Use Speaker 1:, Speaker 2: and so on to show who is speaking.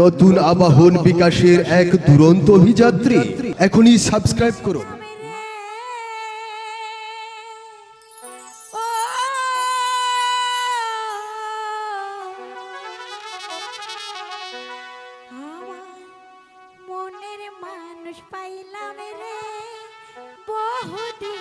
Speaker 1: নতুন আবাহন বিকাশের এক দুরন্ত অভিযাত্রী। এখনই সাবস্ক্রাইব করুন।
Speaker 2: মনের